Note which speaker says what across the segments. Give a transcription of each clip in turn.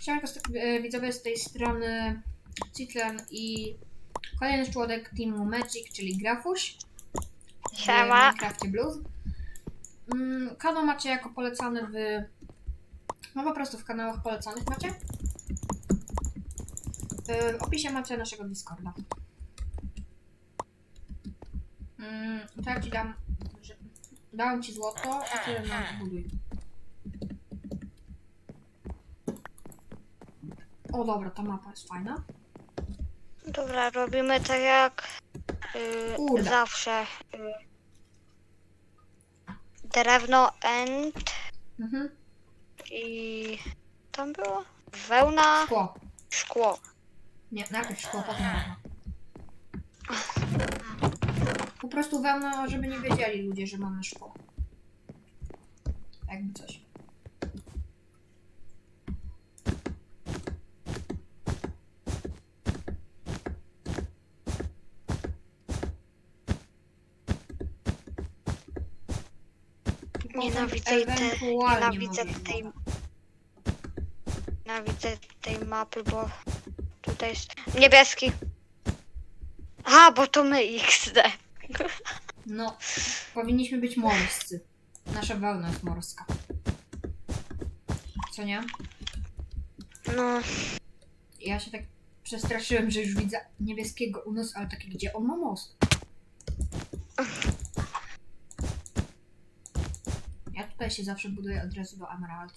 Speaker 1: Siemanko, e, widzowie z tej strony Citlen i kolejny członek teamu Magic, czyli Grafuś w
Speaker 2: Siema.
Speaker 1: Minecrafcie Blues. Mm, Kanał macie jako polecany w... No po prostu w kanałach polecanych macie. E, W opisie macie naszego Discorda. Mm, To ja ci dam... że- Dałem ci złoto, a ty nam buduj. O dobra, ta mapa jest fajna.
Speaker 2: Dobra, robimy tak jak y,
Speaker 1: Kurde.
Speaker 2: zawsze. Y, drewno, end
Speaker 1: Mhm.
Speaker 2: i tam było wełna,
Speaker 1: Szkło.
Speaker 2: szkło.
Speaker 1: Nie, najpierw szkło, potem wełna. Po prostu wełna, żeby nie wiedzieli ludzie, że mamy szkło. Jakby coś. Potem
Speaker 2: Nienawidzę
Speaker 1: ewentualnie
Speaker 2: nienawidzę tej, nienawidzę tej mapy, bo tutaj jest niebieski. A, bo to my XD.
Speaker 1: No, powinniśmy być morscy. Nasza wełna jest morska. Co nie?
Speaker 2: No,
Speaker 1: Ja się tak przestraszyłem, że już widzę niebieskiego u nas, ale takie gdzie on ma most? Się zawsze buduję od razu do Emerald.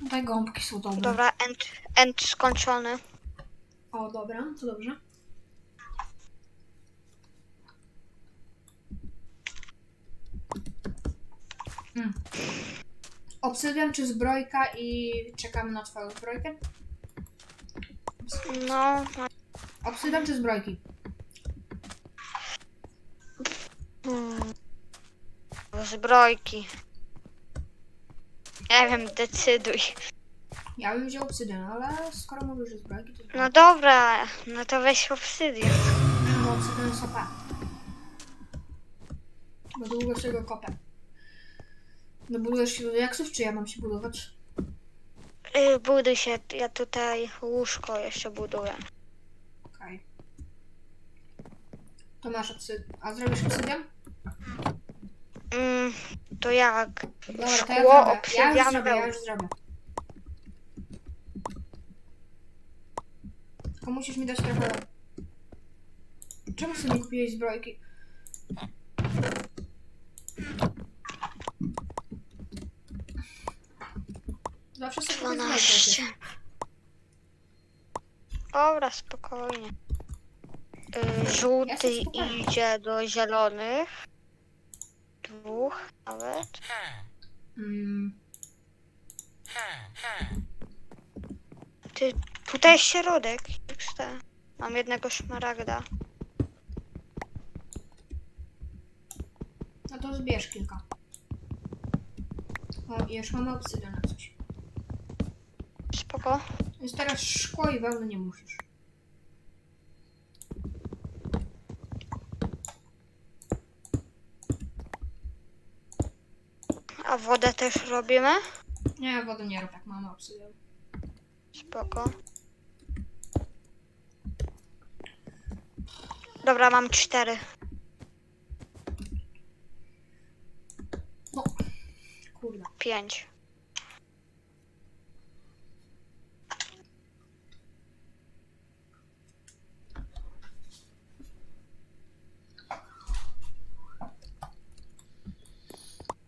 Speaker 1: Tutaj gąbki są dobre.
Speaker 2: dobra, end, end skończony.
Speaker 1: O, dobra, to dobrze. Mm. Obsydian czy zbrojka i czekamy na twoją zbrojkę?
Speaker 2: No,
Speaker 1: Obsydian czy zbrojki?
Speaker 2: Hmm. Zbrojki. Nie wiem, decyduj.
Speaker 1: Ja bym wziął obsydian, ale skoro mówisz, że zbrojki, to zbrojki.
Speaker 2: No dobra, no to weź obsydian.
Speaker 1: No, obsydian jest OP. Bo długo się go kopę. No budujesz się do jaksów, czy ja mam się budować?
Speaker 2: Yy, buduj się, ja tutaj łóżko jeszcze buduję.
Speaker 1: Okej. To masz obsydian. A zrobisz obsydian?
Speaker 2: Mm, to jak?
Speaker 1: Dobra, to ja
Speaker 2: Szkło,
Speaker 1: zrobię. Ja już
Speaker 2: obsydian,
Speaker 1: zrobię, ja
Speaker 2: wełna.
Speaker 1: już zrobię. Tylko musisz mi dać trochę... Czemu sobie nie kupiłeś zbrojki? Zawsze sobie kupię zbrojkę.
Speaker 2: 12. Dobra, spokojnie. Yy, żółty
Speaker 1: Jestem spokojny.
Speaker 2: idzie do zielonych. Dwóch nawet.
Speaker 1: Mm,
Speaker 2: Ty, tutaj jest środek. Mam jednego szmaragda.
Speaker 1: no to zbierz kilka. O, i już mamy obsydian na coś.
Speaker 2: Spoko.
Speaker 1: Więc teraz szkło i wełny nie musisz.
Speaker 2: A wodę też robimy?
Speaker 1: Nie, wody nie rób, jak mamy obsydian.
Speaker 2: Spoko. Dobra, mam cztery.
Speaker 1: Kurde.
Speaker 2: Pięć.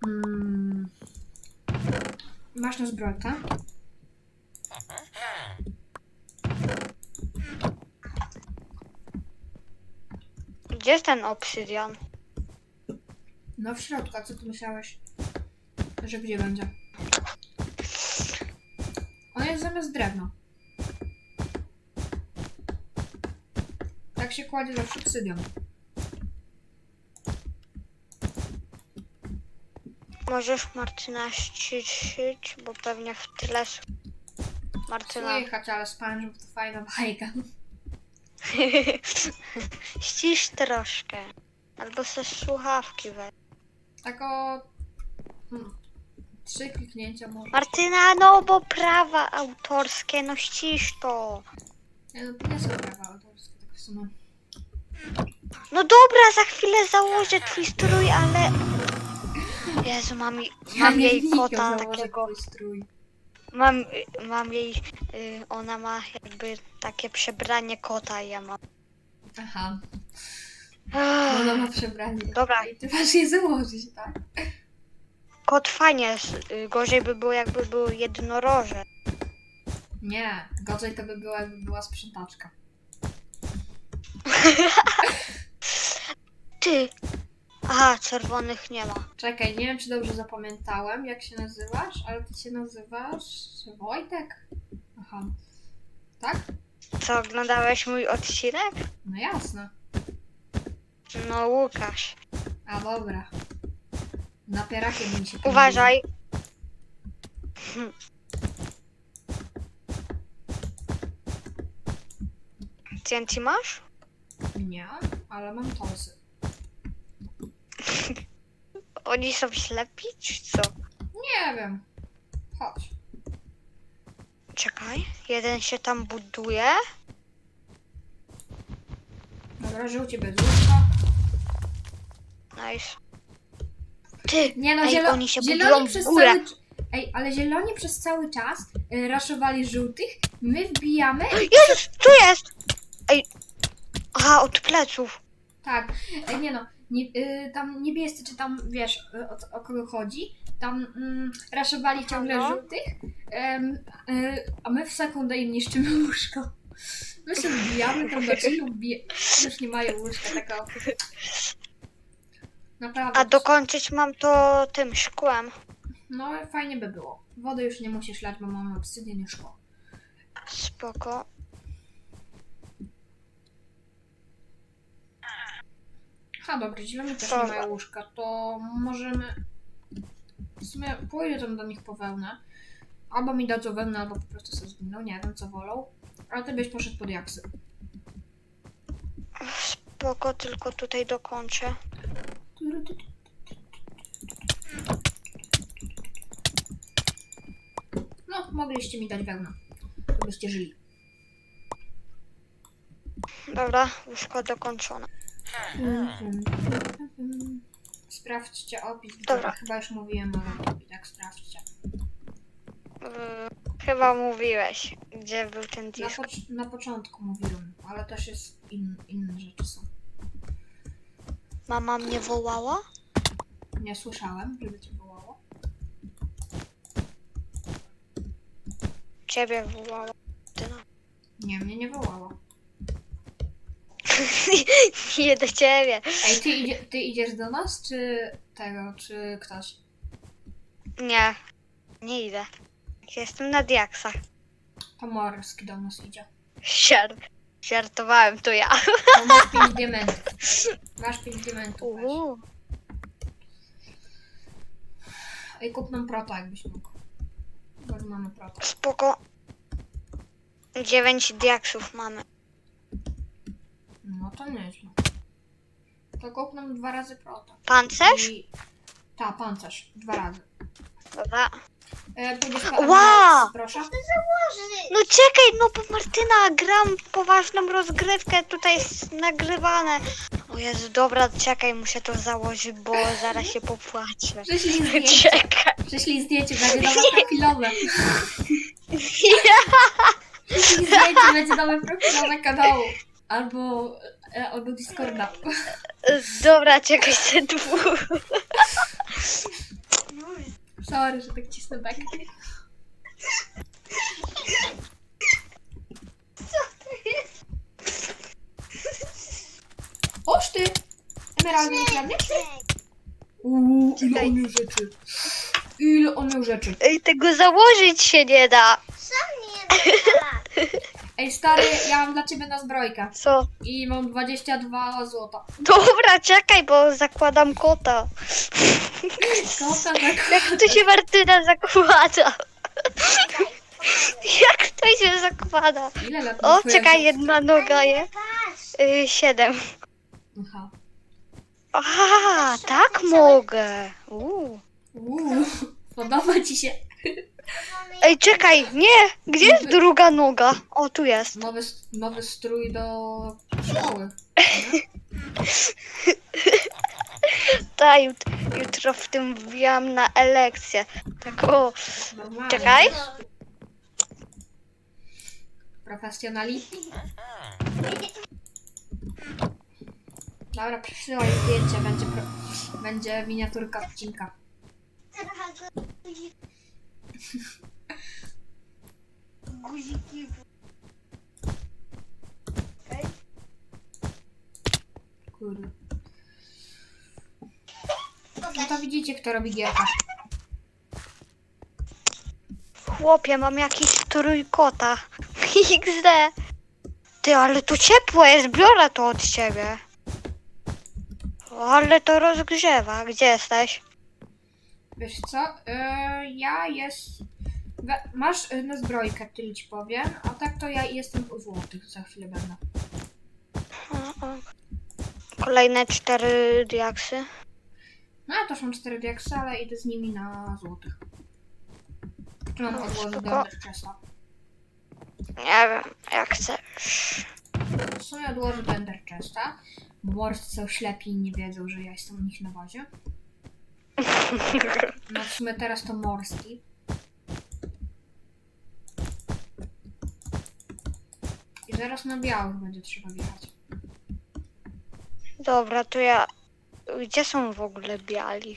Speaker 1: Mm. Masz na zbrojkę?
Speaker 2: Gdzie jest ten obsydian?
Speaker 1: No w środku, a co ty myślałeś? Że gdzie będzie? On jest zamiast drewna. Tak się kładzie zawsze obsydian.
Speaker 2: Możesz Martyna ściszyć, bo pewnie w tyle s- Martyna.
Speaker 1: Słychać, ale SpongeBob to fajna bajka.
Speaker 2: Ścisz troszkę. Albo ze słuchawki weź.
Speaker 1: Tak o... Hmm, trzy kliknięcia może.
Speaker 2: Martyna, no bo prawa autorskie, no ścisz to.
Speaker 1: Nie, no to nie są prawa autorskie, tak w sumie.
Speaker 2: No dobra, za chwilę założę twój strój, ale... Jezu, mam, mam jej kota takiego...
Speaker 1: strój.
Speaker 2: Mam, mam jej... y, Ona ma jakby takie przebranie kota i ja mam...
Speaker 1: Aha, ona ma przebranie.
Speaker 2: Dobra,
Speaker 1: I ty masz je założyć, tak?
Speaker 2: kot fajnie y, Gorzej by było jakby był jednoroże.
Speaker 1: Nie, gorzej to by było, jakby była sprzątaczka.
Speaker 2: Ty! Aha, czerwonych nie ma.
Speaker 1: Czekaj, nie wiem, czy dobrze zapamiętałem, jak się nazywasz, ale ty się nazywasz Wojtek? Aha. Tak?
Speaker 2: Co, oglądałeś mój odcinek?
Speaker 1: No jasne.
Speaker 2: No, Łukasz.
Speaker 1: A dobra. Napierakiem mi się
Speaker 2: Uważaj. Hm. TNT masz?
Speaker 1: Nie, ale mam tosy.
Speaker 2: Oni są ślepi, czy co?
Speaker 1: Nie wiem. Chodź.
Speaker 2: Czekaj, jeden się tam buduje.
Speaker 1: Dobra, żółcie bez łóżka.
Speaker 2: Nice. Ty,
Speaker 1: Nie no,
Speaker 2: Ej,
Speaker 1: zielo-
Speaker 2: oni się
Speaker 1: zieloni
Speaker 2: budują w
Speaker 1: przez
Speaker 2: górę.
Speaker 1: cały... Ej, ale zieloni przez cały czas y, raszowali żółtych, my wbijamy...
Speaker 2: Jezus, tu jest! Ej, aha, od pleców.
Speaker 1: Tak, Ej, nie no, nie, y, tam niebiescy, czy tam, wiesz, y, o, o kogo chodzi, tam mm, raszowali ciągle
Speaker 2: No.
Speaker 1: żółtych, em, y, a my w sekundę im niszczymy łóżko. My się wbijamy tam do wbije... już nie mają łóżka, taka... Naprawdę.
Speaker 2: A dokończyć mam to tym szkłem.
Speaker 1: No, fajnie by było. Wody już nie musisz lać, bo mamy obsydian i szkło.
Speaker 2: Spoko.
Speaker 1: Ha, dobra, zieloni też nie
Speaker 2: Dobra.
Speaker 1: mają łóżka, to możemy... W sumie pójdę tam do nich po wełnę. Albo mi dadzą wełnę, albo po prostu sobie zginą, nie wiem co wolą. Ale ty byś poszedł pod jaksy.
Speaker 2: Spoko, tylko tutaj dokończę.
Speaker 1: No, mogliście mi dać wełnę. To byście żyli.
Speaker 2: Dobra, łóżko dokończone.
Speaker 1: Sprawdźcie opis.
Speaker 2: Dobra.
Speaker 1: Chyba już mówiłem, ale i tak sprawdźcie.
Speaker 2: Yy, chyba mówiłeś, gdzie był ten
Speaker 1: Na,
Speaker 2: disk.
Speaker 1: na początku mówiłem, ale też jest in, inne rzeczy są.
Speaker 2: Mama mnie wołała?
Speaker 1: Nie słyszałem, żeby cię wołało.
Speaker 2: Ciebie wołała. Ty no.
Speaker 1: Nie, mnie nie wołało.
Speaker 2: Nie do ciebie.
Speaker 1: Ej, ty, idzie, ty idziesz do nas, czy tego, czy ktoś?
Speaker 2: Nie, nie idę. Jestem na diaksach.
Speaker 1: To Morski do nas idzie.
Speaker 2: Żart. Żartowałem, to ja.
Speaker 1: To masz 5 diamentów. Masz 5 diamentów. weź. Ej, kup nam prota, jakbyś mógł. Bo mamy prota.
Speaker 2: Spoko. Dziewięć diaksów mamy.
Speaker 1: No to nieźle. To kup nam dwa razy prota.
Speaker 2: Pancerz?
Speaker 1: I... Ta, pancerz. Dwa razy.
Speaker 2: Dobra.
Speaker 1: E,
Speaker 2: Wow!
Speaker 1: Proszę.
Speaker 2: No czekaj, no bo Martyna, gram poważną rozgrywkę, tutaj jest nagrywane. O Jezu, dobra, czekaj, muszę to założyć, bo zaraz się popłaczę.
Speaker 1: Prześlij zdjęcie.
Speaker 2: Czekaj.
Speaker 1: Prześlij zdjęcie, będzie nowe profilowe. Prześlij zdjęcie, będzie nowe profilowe kanału. Albo, e, albo Discorda.
Speaker 2: Dobra, czekaj, te dwóch.
Speaker 1: Sorry, że tak cisnę back. Oż ty! Emeraldy nie kradniesz? Uuu, ile
Speaker 2: Czekaj.
Speaker 1: on miał rzeczy. Ile on miał rzeczy.
Speaker 2: Ej, tego założyć się nie da.
Speaker 1: Ej, stary, ja mam dla ciebie na zbrojkę.
Speaker 2: Co?
Speaker 1: I mam 22 złota.
Speaker 2: Dobra, czekaj, bo zakładam kota.
Speaker 1: Kota.
Speaker 2: Jak to się Martyna zakłada? Jak to się zakłada?
Speaker 1: Ile lat
Speaker 2: O, czekaj, jedna noga jest. Y, siedem.
Speaker 1: Aha.
Speaker 2: A, tak mogę. Uuu.
Speaker 1: Uuu, podoba ci się
Speaker 2: Ej, czekaj, nie! Gdzie jest druga noga? O, tu jest.
Speaker 1: nowy, nowy strój do szkoły.
Speaker 2: Ta, jut, jutro w tym wbijam na elekcję. Tak, o.
Speaker 1: Normalnie.
Speaker 2: Czekaj.
Speaker 1: Profesjonality. Dobra, przesyłaj zdjęcie, będzie, pro... będzie miniaturka odcinka.
Speaker 2: Guziki.
Speaker 1: Kurde. No to widzicie, kto robi gierkę.
Speaker 2: Chłopie, mam jakiś strój kota. XD. Ty, ale tu ciepło jest, biorę to od ciebie. Ale to rozgrzewa. Gdzie jesteś?
Speaker 1: Wiesz co? Yy, ja jest... We... Masz yy, na zbrojkę, tyle ci powiem. A tak to ja jestem u złotych, za chwilę będę.
Speaker 2: O, o. Kolejne cztery diaksy.
Speaker 1: No ja też mam 4 diaksy, ale idę z nimi na złotych. Czy mam
Speaker 2: No,
Speaker 1: odłożyć do
Speaker 2: spoko. Nie wiem, jak chcesz.
Speaker 1: W sumie odłożę do Ender Chesta, bo morscy oślepi nie wiedzą, że ja jestem u nich na bazie. No w sumie teraz to morski. I zaraz na białych będzie trzeba wjechać.
Speaker 2: Dobra, to ja. Gdzie są w ogóle biali?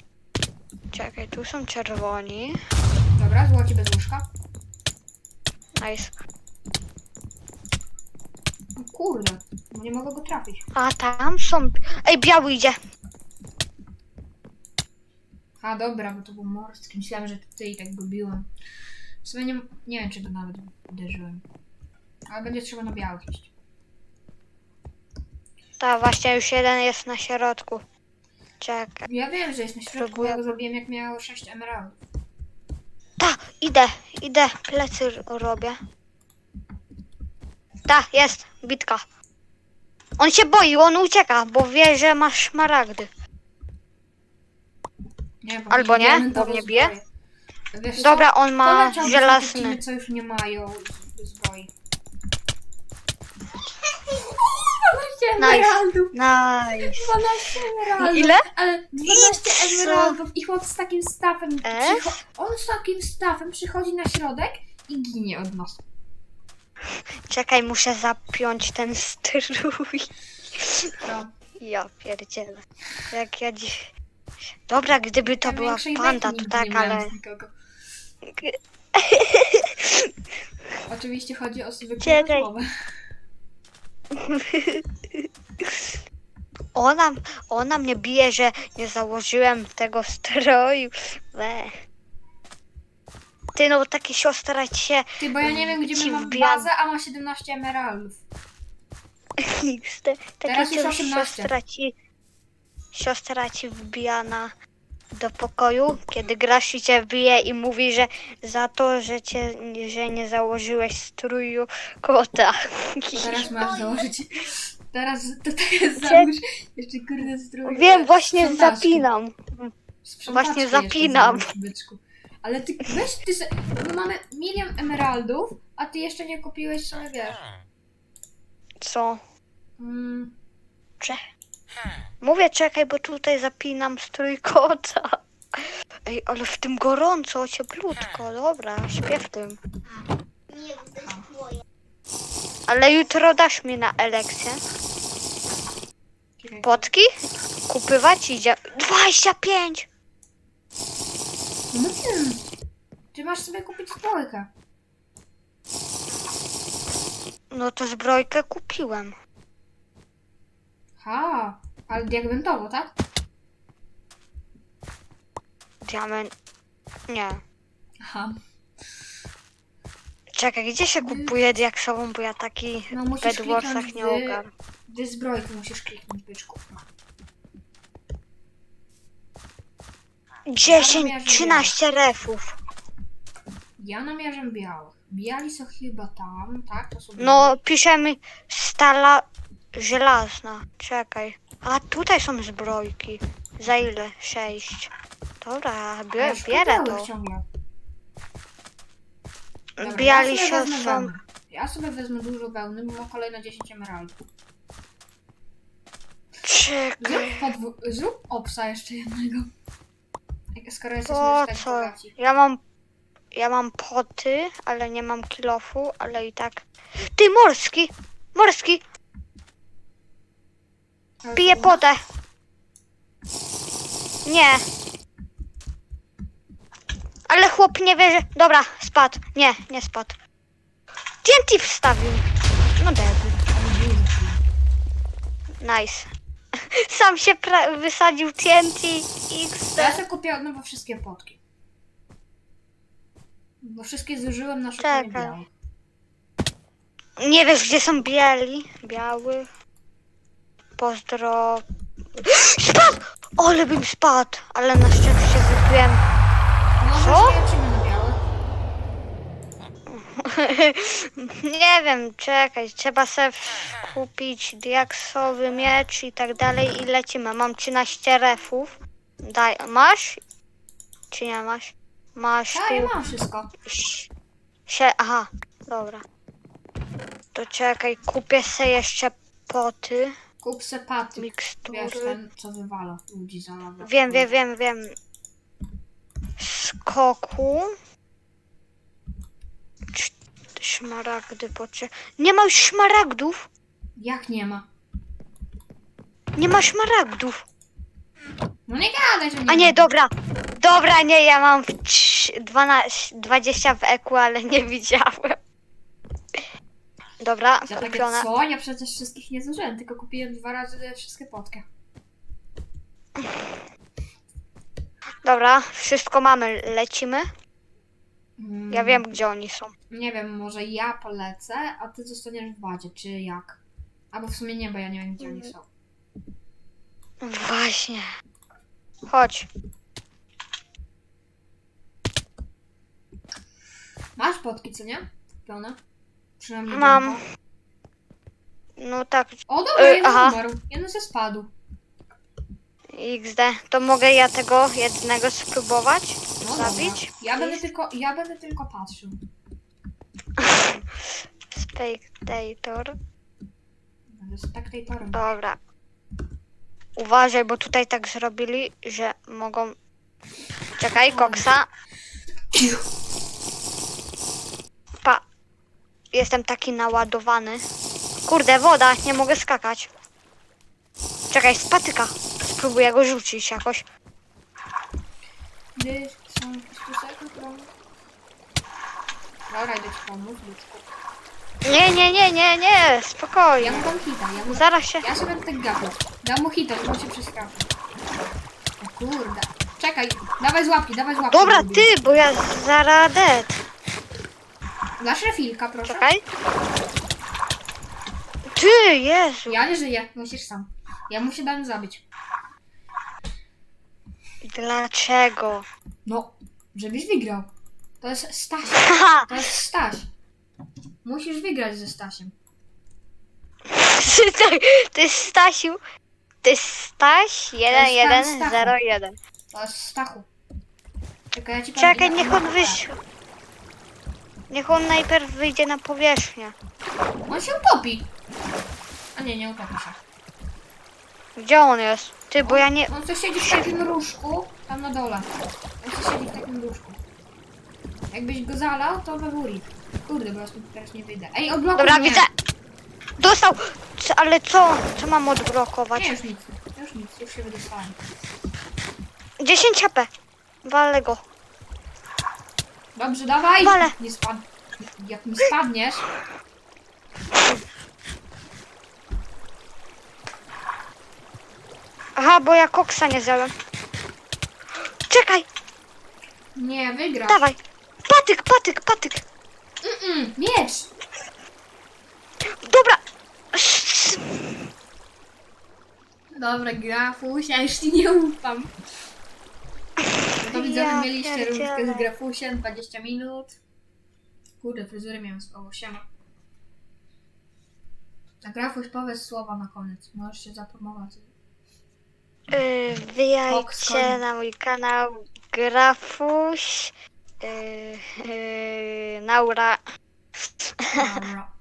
Speaker 2: Czekaj, tu są czerwoni.
Speaker 1: Dobra, złoci bez łóżka.
Speaker 2: Nice.
Speaker 1: No kurde, no nie mogę go trafić.
Speaker 2: A tam są. Ej, biały idzie.
Speaker 1: A dobra, bo to był morski. Myślałem, że ty i tak go biłem. W sumie nie, nie wiem, czy go nawet uderzyłem. Ale będzie trzeba na białych iść.
Speaker 2: Tak, właśnie już jeden jest na środku. Czekaj.
Speaker 1: Ja wiem, że jest na środku, bo ja go zrobiłem jak miał 6 emeraldów.
Speaker 2: Ta, idę, idę. Plecy robię. Ta, jest. Bitka. On się boi, on ucieka, bo wie, że masz szmaragdy.
Speaker 1: Nie, bo
Speaker 2: Albo nie, bo mnie bije.
Speaker 1: Wiesz
Speaker 2: Dobra, on ma
Speaker 1: leciałby
Speaker 2: żelazny.
Speaker 1: za co już nie mają z- zbroi.
Speaker 2: Nice.
Speaker 1: emeraldów!
Speaker 2: Nice.
Speaker 1: 12 emeraldów!
Speaker 2: Ile?
Speaker 1: Ale 12
Speaker 2: co?
Speaker 1: emeraldów i chłop z takim stafem
Speaker 2: E?
Speaker 1: przycho- On z takim stafem przychodzi na środek i ginie od nas.
Speaker 2: Czekaj, muszę zapiąć ten strój.
Speaker 1: To
Speaker 2: Ja pierdzielę. Jak ja dziś... Dobra, gdyby to była panda,
Speaker 1: beki
Speaker 2: to
Speaker 1: nigdy
Speaker 2: tak,
Speaker 1: nie miałem
Speaker 2: ale...
Speaker 1: z nikogo. Oczywiście chodzi o zwykłą
Speaker 2: Czekaj.
Speaker 1: rozmowę.
Speaker 2: Ona, ona mnie bije, że nie założyłem tego stroju. We. Ty no, takie siostra ci się...
Speaker 1: Ty, bo ja nie wiem, gdzie
Speaker 2: Ci
Speaker 1: my mamy
Speaker 2: wbijam.
Speaker 1: bazę, a ma 17 emeraldów.
Speaker 2: Takie
Speaker 1: Teraz już
Speaker 2: cię
Speaker 1: 18.
Speaker 2: siostra ci... Siostra ci wbija na... Do pokoju, kiedy grasz i cię bije i mówi, że za to, że cię, że nie założyłeś stróju kota.
Speaker 1: Teraz masz założyć. Teraz, to teraz
Speaker 2: Cie-
Speaker 1: załóż jeszcze kurde strój.
Speaker 2: Wiem, właśnie zapinam. Właśnie zapinam.
Speaker 1: byczku. Ale ty weź ty se, my mamy milion emeraldów, a ty jeszcze nie kupiłeś sobie wiesz.
Speaker 2: Co?
Speaker 1: Mm,
Speaker 2: Cze- Mówię, czekaj, bo tutaj zapinam strój kota. Ej, ale w tym gorąco, cieplutko, dobra, śpię w tym. Ale jutro dasz mi na elekcję. Potki? Kupywać idzie. 25!
Speaker 1: No wiem. Ty masz sobie kupić zbrojkę.
Speaker 2: No to zbrojkę kupiłem.
Speaker 1: Ha, ale diamentowo, tak?
Speaker 2: Diament... Nie.
Speaker 1: Aha.
Speaker 2: Czekaj, gdzie się kupuje diaksową, bo ja taki
Speaker 1: No
Speaker 2: w
Speaker 1: musisz
Speaker 2: Bedwarsach
Speaker 1: kliknąć
Speaker 2: nie ogarnę.
Speaker 1: Gdy zbrojkę musisz kliknąć, byczku. No.
Speaker 2: 10, 13 refów.
Speaker 1: Ja namierzam białych. Biali są chyba tam, tak? To są
Speaker 2: No, piszemy stala... żelazna. Czekaj. A tutaj są zbrojki. Za ile? Sześć. Dobra,
Speaker 1: już
Speaker 2: bierę to.
Speaker 1: Dobra,
Speaker 2: Biali
Speaker 1: ja sobie wezmę
Speaker 2: są.
Speaker 1: wełnę. Ja sobie wezmę dużo wełny, bo mam kolejne 10 emeraldów.
Speaker 2: Czekaj.
Speaker 1: Zrób, podwó- zrób opsa jeszcze jednego. Jak- Skoro jesteśmy
Speaker 2: Po
Speaker 1: już tak
Speaker 2: co?
Speaker 1: bogaci.
Speaker 2: Ja mam. Ja mam poty, ale nie mam kilofu, ale i tak. Ty morski! Morski! Piję potę! Nie. Ale chłop nie wie, że... Dobra, spadł. Nie, nie spadł. TNT wstawił. No debil. Nice. Sam się wysadził TNT XD.
Speaker 1: Ja sobie kupię od nowa wszystkie potki. Bo wszystkie zużyłem na szukanie
Speaker 2: Czekaj.
Speaker 1: białych.
Speaker 2: Nie wiesz, gdzie są bieli? Biały. Pozdro. Spadł! Ole bym spadł, ale na szczęście wypiłem. Co? Nie wiem, czekaj, trzeba sobie kupić diaksowy miecz i tak dalej i lecimy. Mam 13 refów. Daj, masz? Czy nie masz? Masz
Speaker 1: ja
Speaker 2: tu.
Speaker 1: mam wszystko.
Speaker 2: Sie, aha, dobra. To czekaj, kupię sobie jeszcze poty,
Speaker 1: Kup se patyk.
Speaker 2: mikstury.
Speaker 1: Wiesz, ten co wywala ludzi za lawę.
Speaker 2: Wiem, wiem, wiem, wiem. Skoku. Cz- Szmaragdy potrze. Nie ma już szmaragdów.
Speaker 1: Jak nie ma?
Speaker 2: Nie ma szmaragdów.
Speaker 1: No nie gadaj, że nie
Speaker 2: A nie,
Speaker 1: ma.
Speaker 2: dobra. Dobra, nie, ja mam w trz- 12, 20 w eku, ale nie widziałem. Dobra,
Speaker 1: Za takie co? Ja przecież wszystkich nie zużyłem, tylko kupiłem dwa razy wszystkie potki.
Speaker 2: Dobra, wszystko mamy, lecimy.
Speaker 1: Mm,
Speaker 2: Ja wiem, gdzie oni są.
Speaker 1: Nie wiem, może ja polecę, a ty zostaniesz w bazie, czy jak? Albo w sumie nie, bo ja nie wiem, gdzie oni są.
Speaker 2: Właśnie. Chodź.
Speaker 1: Masz potki, co nie? Kupione? Przynajmniej
Speaker 2: Mam. No tak,
Speaker 1: O, dobra,
Speaker 2: Y,
Speaker 1: jeden
Speaker 2: aha.
Speaker 1: umarł. Jeden se spadł.
Speaker 2: XD. To mogę ja tego jednego spróbować?
Speaker 1: No
Speaker 2: Zabić?
Speaker 1: Dobra. Ja będę tylko, ja będę tylko patrzył.
Speaker 2: Spectator.
Speaker 1: Będę spektatorem.
Speaker 2: Dobra. Uważaj, bo tutaj tak zrobili, że mogą... Czekaj, koksa. Jestem taki naładowany. Kurde, woda, nie mogę skakać. Czekaj, spatyka. Spróbuję go rzucić jakoś.
Speaker 1: Są to... Dobra, idę ci pomóc, Luczku.
Speaker 2: Nie, nie, nie, nie, nie,
Speaker 1: Ja
Speaker 2: spokojnie.
Speaker 1: mu dam hita, ja mu...
Speaker 2: Zaraz się...
Speaker 1: Ja sobie będę gapał. Dam mu hita, żeby się przeskaczył. O kurde. Czekaj, dawaj z łapki, dawaj z łapki.
Speaker 2: Dobra, ty, bo ja zaraz dead.
Speaker 1: Dasz refilka, proszę?
Speaker 2: Czekaj. Ty, Jezu.
Speaker 1: Ja nie żyję, musisz sam. Ja muszę dać zabić.
Speaker 2: Dlaczego?
Speaker 1: No, żebyś wygrał. To jest Staś. To jest Staś. Musisz wygrać ze Stasiem.
Speaker 2: To jest Stasiu. To jest Staś
Speaker 1: Stachu.
Speaker 2: 1101.
Speaker 1: To jest Stachu. Czekaj, ja ci powiem,
Speaker 2: Czekaj,
Speaker 1: ile
Speaker 2: niech
Speaker 1: ma
Speaker 2: on wyjdzie. Niech on najpierw wyjdzie na powierzchnię.
Speaker 1: On się utopi. A nie, nie utopi się.
Speaker 2: Gdzie on jest? Ty, bo ja nie...
Speaker 1: On coś siedzi w takim różku, tam na dole. On coś siedzi w takim różku. Jakbyś go zalał, to we góry. Kurde, bo ja stąd teraz nie wyjdę. Ej, odblokuj
Speaker 2: Dobra,
Speaker 1: mnie.
Speaker 2: widzę. Dostał. Co, ale co? Co mam odblokować?
Speaker 1: Nie, już nic. Już nic, już się wydostałem.
Speaker 2: 10 HP. Walę go.
Speaker 1: Dobrze, dawaj!
Speaker 2: Wale.
Speaker 1: Nie spad... Jak mi spadniesz...
Speaker 2: Aha, bo ja koksa nie zjadłem. Czekaj,
Speaker 1: Nie, wygrasz.
Speaker 2: dawaj. Patyk, patyk, patyk.
Speaker 1: Mm-mm, miecz!
Speaker 2: Dobra.
Speaker 1: Dobra, Grafuś, ja już ci nie ufam. Widzowie,
Speaker 2: Ja
Speaker 1: mieliście
Speaker 2: pierdzielę.
Speaker 1: rundkę z Grafusiem, 20 minut. Kurde, fryzurę miałem z siema. A Grafuś, powiedz słowa na koniec. Możesz się zapromować.
Speaker 2: Yy,
Speaker 1: Fox,
Speaker 2: wbijajcie na mój kanał Grafuś. Yy, yy, Naura.
Speaker 1: Dobra.